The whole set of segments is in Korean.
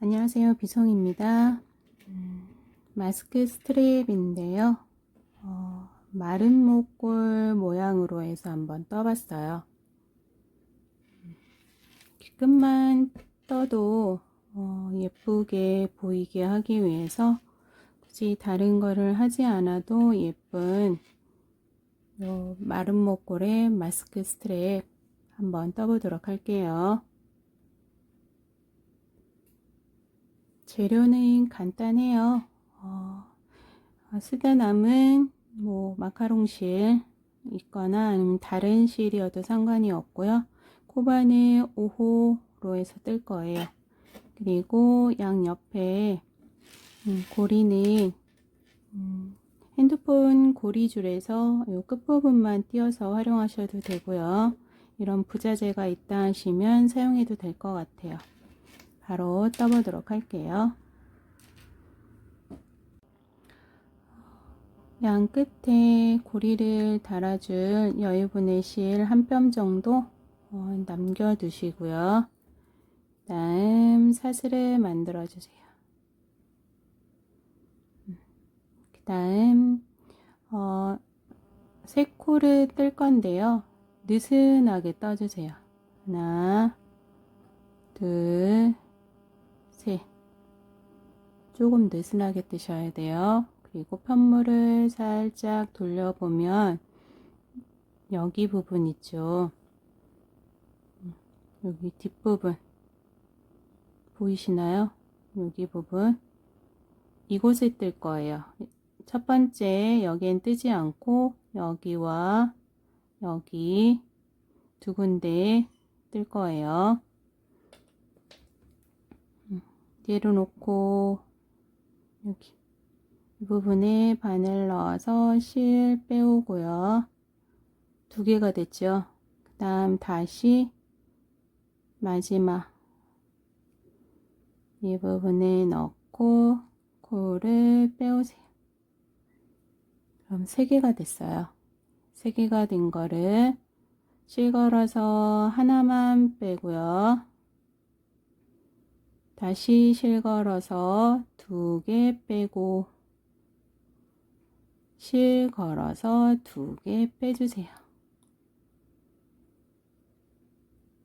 안녕하세요. 비성입니다. 음, 마스크 스트랩인데요. 어, 마른 목골 모양으로 해서 한번 떠봤어요. 끝만 떠도 어, 예쁘게 보이게 하기 위해서 굳이 다른 거를 하지 않아도 예쁜 요 마른 목골의 마스크 스트랩 한번 떠보도록 할게요. 재료는 간단해요. 어, 쓰다 남은 뭐 마카롱 실 있거나 아니면 다른 실이어도 상관이 없고요. 코바는 5호로 해서 뜰 거예요. 그리고 양 옆에 음, 고리는 음, 핸드폰 고리줄에서 이 끝부분만 띄어서 활용하셔도 되고요. 이런 부자재가 있다 하시면 사용해도 될 것 같아요. 바로 떠보도록 할게요. 양 끝에 고리를 달아줄 여유분의 실 한 뼘 정도 어, 남겨두시고요. 다음 사슬을 만들어 주세요. 그 다음 어, 세 코를 뜰 건데요. 느슨하게 떠주세요. 하나, 둘, 셋. 조금 느슨하게 뜨셔야 돼요. 그리고 편물을 살짝 돌려보면 여기 부분 있죠. 여기 뒷부분 보이시나요? 여기 부분 이곳에 뜰 거예요. 첫 번째 여기엔 뜨지 않고 여기와 여기 두 군데 뜰 거예요. 내려놓고 여기 이 부분에 바늘 넣어서 실 빼오고요. 두 개가 됐죠. 그 다음 다시 마지막 이 부분에 넣고 코를 빼오세요. 그럼 세 개가 됐어요. 세 개가 된 거를 실 걸어서 하나만 빼고요. 다시 실 걸어서 두 개 빼고 실 걸어서 두 개 빼주세요.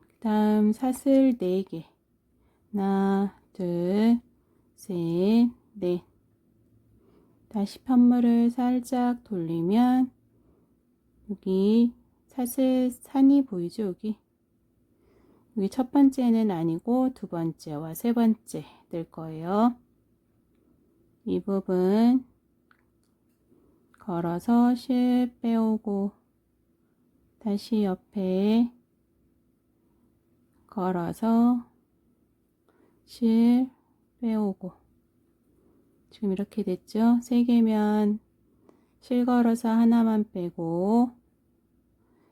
그 다음 사슬 네 개. 하나 둘셋 넷. 다시 편물을 살짝 돌리면 여기 사슬 산이 보이죠 여기 여기 첫 번째는 아니고 두 번째와 세 번째 뜰 거예요. 이 부분 걸어서 실 빼오고 다시 옆에 걸어서 실 빼오고 지금 이렇게 됐죠? 세 개면 실 걸어서 하나만 빼고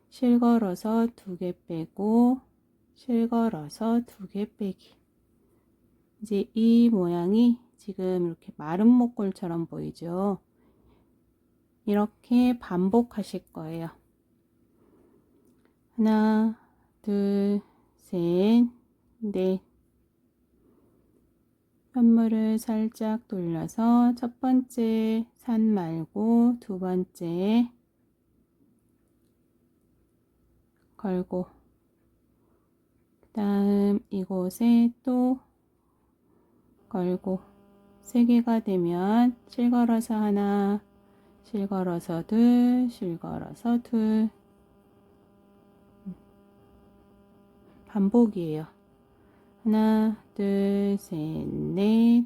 실 걸어서 두 개 빼고 실 걸어서 두 개 빼기. 이제 이 모양이 지금 이렇게 마른 목골처럼 보이죠? 이렇게 반복하실 거예요. 하나, 둘, 셋, 넷. 편물을 살짝 돌려서 첫 번째 산 말고 두 번째 걸고 다음 이곳에 또 걸고 세 개가 되면 실 걸어서 하나 실 걸어서 둘 실 걸어서 둘. 반복이에요. 하나 둘 셋 넷.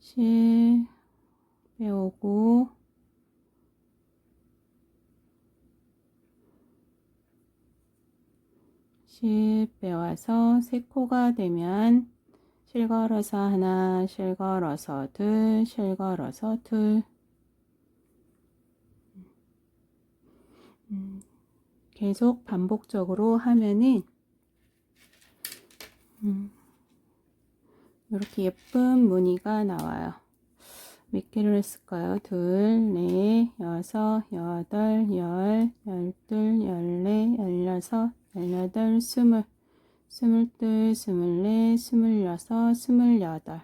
실 빼오고 실 빼와서 세 코가 되면 실 걸어서 하나, 실 걸어서 둘, 실 걸어서 둘. 음, 계속 반복적으로 하면은 음, 이렇게 예쁜 무늬가 나와요. 몇 개를 했을까요? 둘, 넷, 여섯, 여덟, 열, 열둘, 열넷, 열여섯, 열여덟, 스물, 스물둘, 스물넷, 스물여섯, 스물여덟.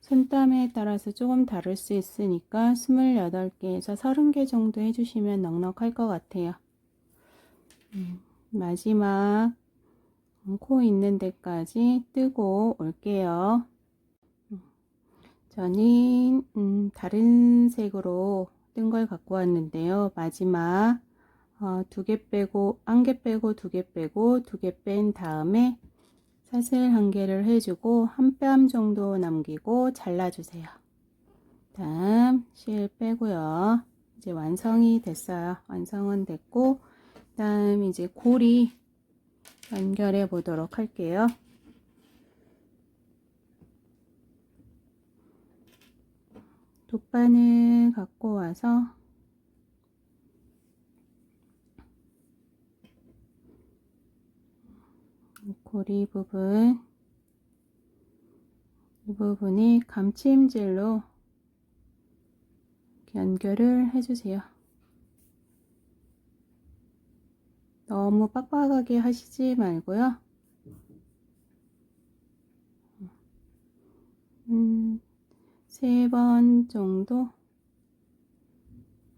손땀에 따라서 조금 다를 수 있으니까 28개에서 30개 정도 해주시면 넉넉할 것 같아요. 음, 마지막 코 있는 데까지 뜨고 올게요. 음, 저는 음, 다른 색으로 뜬 걸 갖고 왔는데요. 마지막 어, 두개 빼고 한 개 빼고 두 개 빼고 두 개 뺀 다음에 사슬 한 개를 해주고 한뼘 정도 남기고 잘라주세요. 다음 실 빼고요. 이제 완성이 됐어요. 완성은 됐고 다음 이제 고리 연결해 보도록 할게요. 돗바늘 갖고 와서 고리 부분 이 부분이 감침질로 연결을 해주세요. 너무 빡빡하게 하시지 말고요. 음, 세 번 정도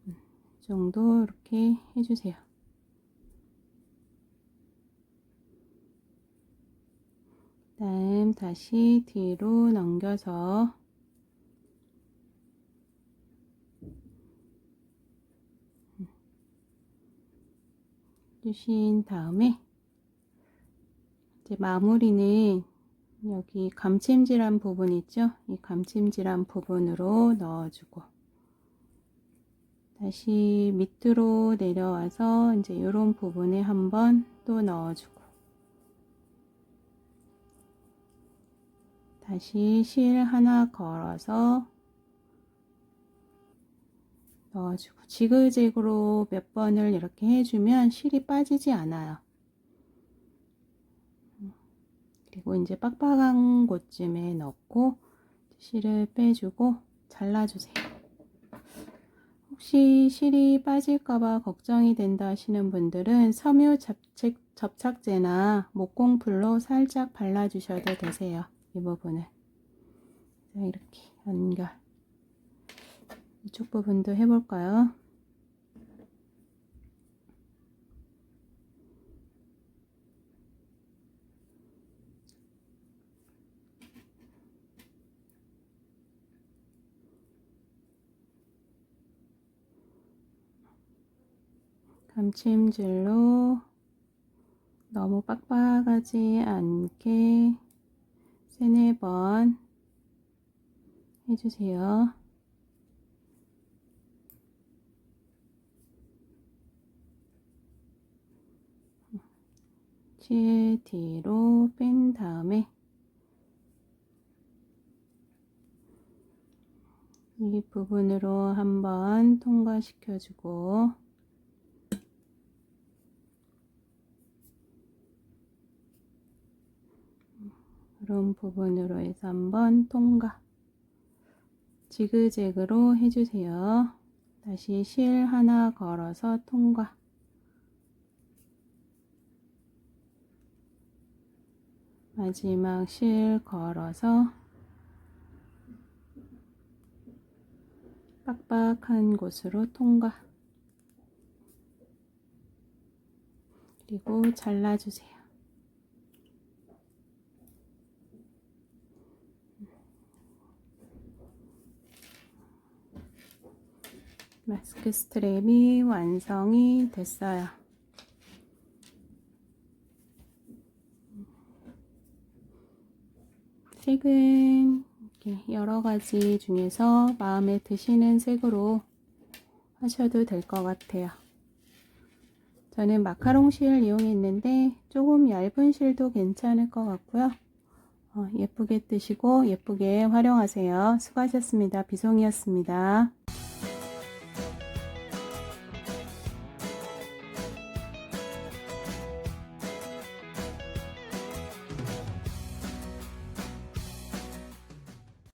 음, 정도 이렇게 해주세요. 다음 다시 뒤로 넘겨서 주신 다음에 이제 마무리는 여기 감침질한 부분 있죠? 이 감침질한 부분으로 넣어주고 다시 밑으로 내려와서 이제 이런 부분에 한번 또 넣어주고 다시 실 하나 걸어서 넣어주고 지그재그로 몇 번을 이렇게 해주면 실이 빠지지 않아요. 그리고 이제 빡빡한 곳쯤에 넣고 실을 빼주고 잘라주세요. 혹시 실이 빠질까봐 걱정이 된다 하시는 분들은 섬유 접착, 접착제나 목공풀로 살짝 발라주셔도 되세요. 이 부분을. 자, 이렇게 연결. 이쪽 부분도 해볼까요? 감침질로 너무 빡빡하지 않게 세네 번 해주세요. 실 뒤로 뺀 다음에 이 부분으로 한번 통과시켜주고 이런 부분으로 해서 한번 통과 지그재그로 해주세요. 다시 실 하나 걸어서 통과 마지막 실 걸어서 빡빡한 곳으로 통과 그리고 잘라주세요. 마스크 스트랩이 완성이 됐어요. 색은 이렇게 여러 가지 중에서 마음에 드시는 색으로 하셔도 될 것 같아요. 저는 마카롱 실 이용했는데 조금 얇은 실도 괜찮을 것 같고요. 어, 예쁘게 뜨시고 예쁘게 활용하세요. 수고하셨습니다. 비송이었습니다.